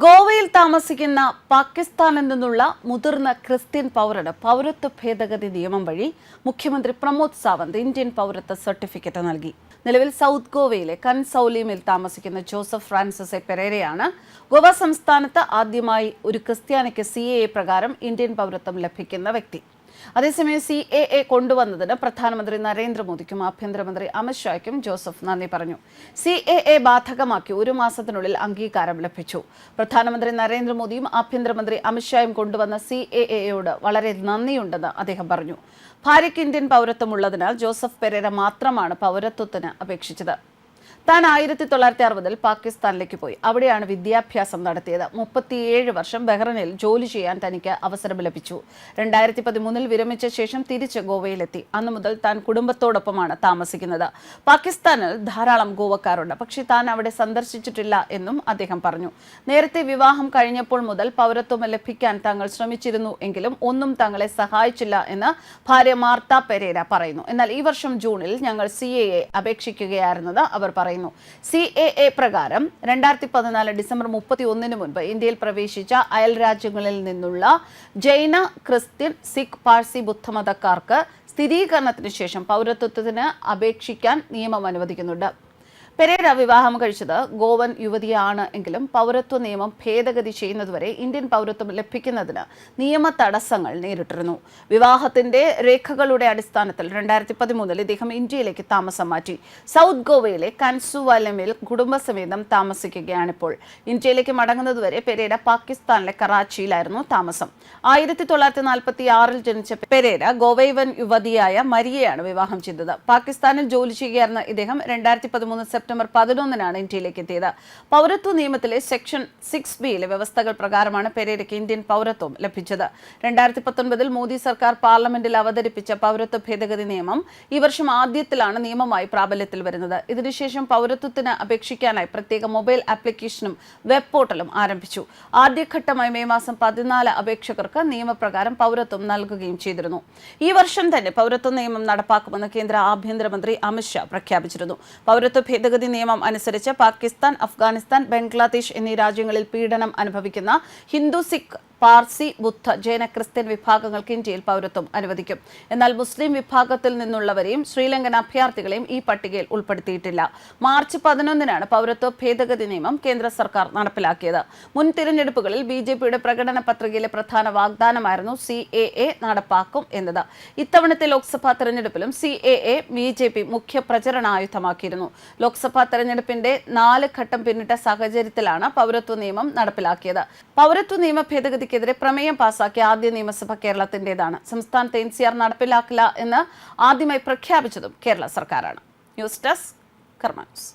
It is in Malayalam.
ഗോവയിൽ താമസിക്കുന്ന പാകിസ്ഥാനിൽ നിന്നുള്ള മുതിർന്ന ക്രിസ്ത്യൻ പൗരന് പൗരത്വ ഭേദഗതി നിയമം വഴി മുഖ്യമന്ത്രി പ്രമോദ് സാവന്ത് ഇന്ത്യൻ പൗരത്വ സർട്ടിഫിക്കറ്റ് നൽകി. നിലവിൽ സൗത്ത് ഗോവയിലെ കൻസൌലിമിൽ താമസിക്കുന്ന ജോസഫ് ഫ്രാൻസിസ് പെരേരയാണ് ഗോവ സംസ്ഥാനത്ത് ആദ്യമായി ഒരു ക്രിസ്ത്യാനിക്ക് സി പ്രകാരം ഇന്ത്യൻ പൗരത്വം ലഭിക്കുന്ന വ്യക്തി. അതേസമയം സി എ എ കൊണ്ടുവന്നതിന് പ്രധാനമന്ത്രി നരേന്ദ്രമോദിക്കും ആഭ്യന്തരമന്ത്രി അമിത്ഷായ്ക്കും ജോസഫ് നന്ദി പറഞ്ഞു. സി എ എ ബാധകമാക്കി ഒരു മാസത്തിനുള്ളിൽ അംഗീകാരം ലഭിച്ചു. പ്രധാനമന്ത്രി നരേന്ദ്രമോദിയും ആഭ്യന്തരമന്ത്രി അമിത്ഷായും കൊണ്ടുവന്ന സി എ എയോട് വളരെ നന്ദിയുണ്ടെന്ന് അദ്ദേഹം പറഞ്ഞു. ഭാര്യയ്ക്ക് ഇന്ത്യൻ പൗരത്വമുള്ളതിനാൽ ജോസഫ് പെരേര മാത്രമാണ് പൗരത്വത്തിന് അപേക്ഷിച്ചത്. താൻ ആയിരത്തി തൊള്ളായിരത്തി അറുപതിൽ പാകിസ്ഥാനിലേക്ക് പോയി. അവിടെയാണ് വിദ്യാഭ്യാസം നടത്തിയത്. മുപ്പത്തിയേഴ് വർഷം ബഹ്റനിൽ ജോലി ചെയ്യാൻ തനിക്ക് അവസരം ലഭിച്ചു. രണ്ടായിരത്തി പതിമൂന്നിൽ വിരമിച്ച ശേഷം തിരിച്ച് ഗോവയിലെത്തി. അന്നു മുതൽ താൻ കുടുംബത്തോടൊപ്പമാണ് താമസിക്കുന്നത്. പാകിസ്ഥാനിൽ ധാരാളം ഗോവക്കാരുണ്ട്. പക്ഷേ താൻ അവിടെ സന്ദർശിച്ചിട്ടില്ല എന്നും അദ്ദേഹം പറഞ്ഞു. നേരത്തെ വിവാഹം കഴിഞ്ഞപ്പോൾ മുതൽ പൗരത്വം ലഭിക്കാൻ താങ്കൾ ശ്രമിച്ചിരുന്നു എങ്കിലും ഒന്നും തങ്ങളെ സഹായിച്ചില്ല എന്ന് ഭാര്യ മാർത്ത പെരേര പറയുന്നു. എന്നാൽ ഈ വർഷം ജൂണിൽ ഞങ്ങൾ സി എ അപേക്ഷിക്കുകയായിരുന്നത് അവർ പറയുന്നു. സി എ എ പ്രകാരം രണ്ടായിരത്തി പതിനാല് ഡിസംബർ മുപ്പത്തി ഒന്നിന് മുൻപ് ഇന്ത്യയിൽ പ്രവേശിച്ച അയൽ രാജ്യങ്ങളിൽ നിന്നുള്ള ജൈന ക്രിസ്ത്യൻ സിഖ് പാഴ്സി ബുദ്ധമതക്കാർക്ക് സ്ഥിരീകരണത്തിന് ശേഷം പൗരത്വത്തിന് അപേക്ഷിക്കാൻ നിയമം അനുവദിക്കുന്നുണ്ട്. പെരേര വിവാഹം കഴിച്ചത് ഗോവൻ യുവതിയാണ് എങ്കിലും പൗരത്വ നിയമം ഭേദഗതി ചെയ്യുന്നതുവരെ ഇന്ത്യൻ പൗരത്വം ലഭിക്കുന്നതിന് നിയമ തടസ്സങ്ങൾ നേരിട്ടിരുന്നു. വിവാഹത്തിന്റെ രേഖകളുടെ അടിസ്ഥാനത്തിൽ രണ്ടായിരത്തി പതിമൂന്നിൽ ഇദ്ദേഹം ഇന്ത്യയിലേക്ക് താമസം മാറ്റി. സൗത്ത് ഗോവയിലെ കൻസുവാലമിൽ കുടുംബസമേതം താമസിക്കുകയാണിപ്പോൾ. ഇന്ത്യയിലേക്ക് മടങ്ങുന്നതുവരെ പെരേര പാകിസ്ഥാനിലെ കറാച്ചിയിലായിരുന്നു താമസം. ആയിരത്തി തൊള്ളായിരത്തി നാൽപ്പത്തി ആറിൽ ജനിച്ച പെരേര ഗോവൈവൻ യുവതിയായ മരിയയാണ് വിവാഹം ചെയ്തത്. പാകിസ്ഥാനിൽ ജോലി ചെയ്യുകയായിരുന്ന ഇദ്ദേഹം രണ്ടായിരത്തി പതിമൂന്ന് സെപ്റ്റംബർ പതിനൊന്നിനാണ് ഇന്ത്യയിലേക്ക് എത്തിയത് പൗരത്വ നിയമത്തിലെ സെക്ഷൻ സിക്സ് ബിയിലെ വ്യവസ്ഥകൾ പ്രകാരമാണ് പെരേരയ്ക്ക് ഇന്ത്യൻ പൗരത്വം ലഭിച്ചത്. രണ്ടായിരത്തി പത്തൊൻപതിൽ മോദി സർക്കാർ പാർലമെന്റിൽ അവതരിപ്പിച്ച പൗരത്വ ഭേദഗതി നിയമം ഈ വർഷം ആദ്യത്തിലാണ് നിയമമായി പ്രാബല്യത്തിൽ വരുന്നത്. ഇതിനുശേഷം പൗരത്വത്തിന് അപേക്ഷിക്കാനായി പ്രത്യേക മൊബൈൽ ആപ്ലിക്കേഷനും വെബ് പോർട്ടലും ആരംഭിച്ചു. ആദ്യഘട്ടമായി മെയ് മാസം പതിനാല് അപേക്ഷകർക്ക് നിയമപ്രകാരം പൗരത്വം നൽകുകയും ചെയ്തിരുന്നു. ഈ വർഷം തന്നെ പൗരത്വ നിയമം നടപ്പാക്കുമെന്ന് കേന്ദ്ര ആഭ്യന്തരമന്ത്രി അമിത്ഷാ പ്രഖ്യാപിച്ചിരുന്നു. പൗരത്വ ഭേദഗതി നിയമം അനുസരിച്ച് പാകിസ്ഥാൻ അഫ്ഗാനിസ്ഥാൻ ബംഗ്ലാദേശ് എന്നീ രാജ്യങ്ങളിൽ പീഡനം അനുഭവിക്കുന്ന ഹിന്ദു സിഖ് പാർസി ബുദ്ധ ജൈന ക്രിസ്ത്യൻ വിഭാഗങ്ങൾക്ക് ഇന്ത്യയിൽ പൗരത്വം അനുവദിക്കും. എന്നാൽ മുസ്ലിം വിഭാഗത്തിൽ നിന്നുള്ളവരെയും ശ്രീലങ്കൻ അഭയാർത്ഥികളെയും ഈ പട്ടികയിൽ ഉൾപ്പെടുത്തിയിട്ടില്ല. മാർച്ച് പതിനൊന്നിനാണ് പൗരത്വ ഭേദഗതി നിയമം കേന്ദ്ര സർക്കാർ നടപ്പിലാക്കിയത്. മുൻ തിരഞ്ഞെടുപ്പുകളിൽ ബി ജെ പിയുടെ പ്രകടന പത്രികയിലെ പ്രധാന വാഗ്ദാനമായിരുന്നു സി എ എ നടപ്പാക്കും എന്നത്. ഇത്തവണത്തെ ലോക്സഭാ തെരഞ്ഞെടുപ്പിലും C A A B J P മുഖ്യ പ്രചരണായുധമാക്കിയിരുന്നു ലോക്സഭാ തെരഞ്ഞെടുപ്പിന്റെ നാല് ഘട്ടം പിന്നിട്ട സാഹചര്യത്തിലാണ് പൗരത്വ നിയമം നടപ്പിലാക്കിയത്. പൗരത്വ നിയമ ഭേദഗതി ഭേദഗതിക്കെതിരെ പ്രമേയം പാസാക്കിയ ആദ്യ നിയമസഭ കേരളത്തിന്റേതാണ്. സംസ്ഥാനത്ത് എൻ സി ആർ നടപ്പിലാക്കില്ല എന്ന് ആദ്യമായി പ്രഖ്യാപിച്ചതും കേരള സർക്കാരാണ്. News desk Karma news.